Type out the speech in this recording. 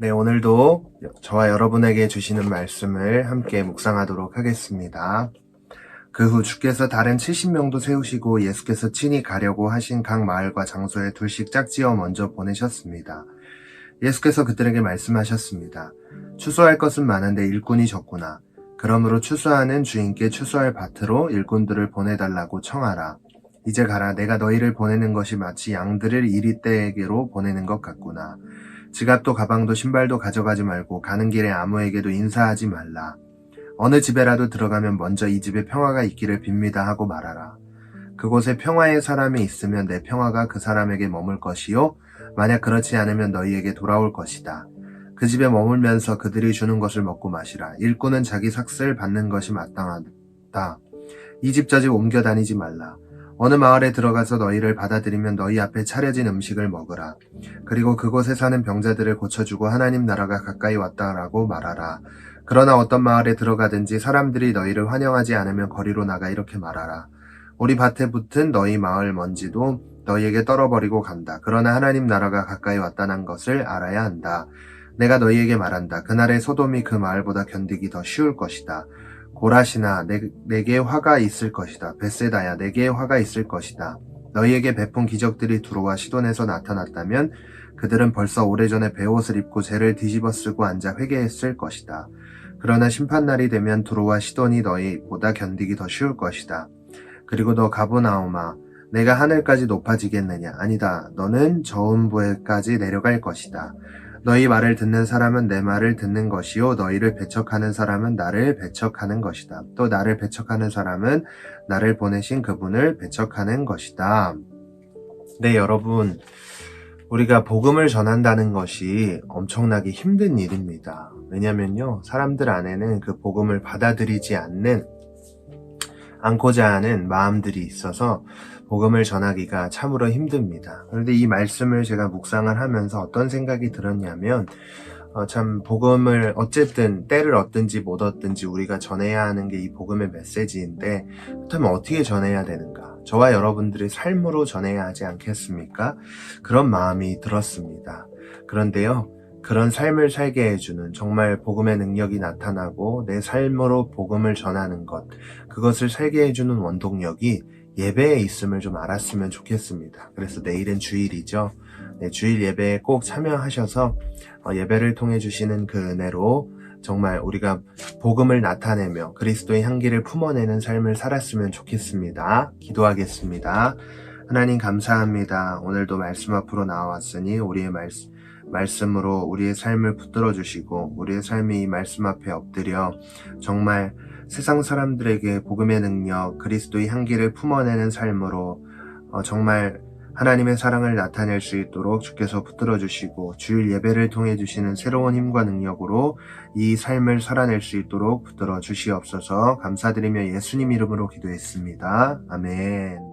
네, 오늘도 저와 여러분에게 주시는 말씀을 함께 묵상하도록 하겠습니다. 그 후 주께서 다른 70명도 세우시고 예수께서 친히 가려고 하신 각 마을과 장소에 둘씩 짝지어 먼저 보내셨습니다. 예수께서 그들에게 말씀하셨습니다. 추수할 것은 많은데 일꾼이 적구나. 그러므로 추수하는 주인께 추수할 밭으로 일꾼들을 보내달라고 청하라. 이제 가라. 내가 너희를 보내는 것이 마치 양들을 이리 떼에게로 보내는 것 같구나. 지갑도 가방도 신발도 가져가지 말고 가는 길에 아무에게도 인사하지 말라. 어느 집에라도 들어가면 먼저 이 집에 평화가 있기를 빕니다 하고 말하라. 그곳에 평화의 사람이 있으면 내 평화가 그 사람에게 머물 것이요. 만약 그렇지 않으면 너희에게 돌아올 것이다. 그 집에 머물면서 그들이 주는 것을 먹고 마시라. 일꾼은 자기 삭슬 받는 것이 마땅하다. 이 집 저집 옮겨 다니지 말라. 어느 마을에 들어가서 너희를 받아들이면 너희 앞에 차려진 음식을 먹으라. 그리고 그곳에 사는 병자들을 고쳐주고 하나님 나라가 가까이 왔다라고 말하라. 그러나 어떤 마을에 들어가든지 사람들이 너희를 환영하지 않으면 거리로 나가 이렇게 말하라. 우리 밭에 붙은 너희 마을 먼지도 너희에게 떨어버리고 간다. 그러나 하나님 나라가 가까이 왔다는 것을 알아야 한다. 내가 너희에게 말한다. 그날의 소돔이 그 마을보다 견디기 더 쉬울 것이다. 고라시나 내, 내게 화가 있을 것이다. 베세다야 내게 화가 있을 것이다. 너희에게 베푼 기적들이 두로와 시돈에서 나타났다면 그들은 벌써 오래전에 베옷을 입고 죄를 뒤집어 쓰고 앉아 회개했을 것이다. 그러나 심판날이 되면 두로와 시돈이 너희보다 견디기 더 쉬울 것이다. 그리고 너 가보나오마 내가 하늘까지 높아지겠느냐 아니다 너는 저음부에까지 내려갈 것이다. 너희 말을 듣는 사람은 내 말을 듣는 것이요 너희를 배척하는 사람은 나를 배척하는 것이다. 또 나를 배척하는 사람은 나를 보내신 그분을 배척하는 것이다. 네, 여러분. 우리가 복음을 전한다는 것이 엄청나게 힘든 일입니다. 왜냐면요, 사람들 안에는 그 복음을 받아들이지 않는, 않고자 하는 마음들이 있어서 복음을 전하기가 참으로 힘듭니다. 그런데 이 말씀을 제가 묵상을 하면서 어떤 생각이 들었냐면, 어, 참, 복음을, 어쨌든, 때를 얻든지 못 얻든지 우리가 전해야 하는 게 이 복음의 메시지인데, 그렇다면 어떻게 전해야 되는가? 저와 여러분들의 삶으로 전해야 하지 않겠습니까? 그런 마음이 들었습니다. 그런데요, 그런 삶을 살게 해주는 정말 복음의 능력이 나타나고 내 삶으로 복음을 전하는 것, 그것을 살게 해주는 원동력이 예배에 있음을 좀 알았으면 좋겠습니다. 그래서 내일은 주일이죠. 네, 주일 예배에 꼭 참여하셔서 어, 예배를 통해 주시는 그 은혜로 정말 우리가 복음을 나타내며 그리스도의 향기를 품어내는 삶을 살았으면 좋겠습니다. 기도하겠습니다. 하나님 감사합니다. 오늘도 말씀 앞으로 나왔으니 우리의 말씀, 말씀으로 우리의 삶을 붙들어 주시고 우리의 삶이 이 말씀 앞에 엎드려 정말 세상 사람들에게 복음의 능력, 그리스도의 향기를 품어내는 삶으로 어, 정말 하나님의 사랑을 나타낼 수 있도록 주께서 붙들어 주시고 주일 예배를 통해 주시는 새로운 힘과 능력으로 이 삶을 살아낼 수 있도록 붙들어 주시옵소서 감사드리며 예수님 이름으로 기도했습니다. 아멘.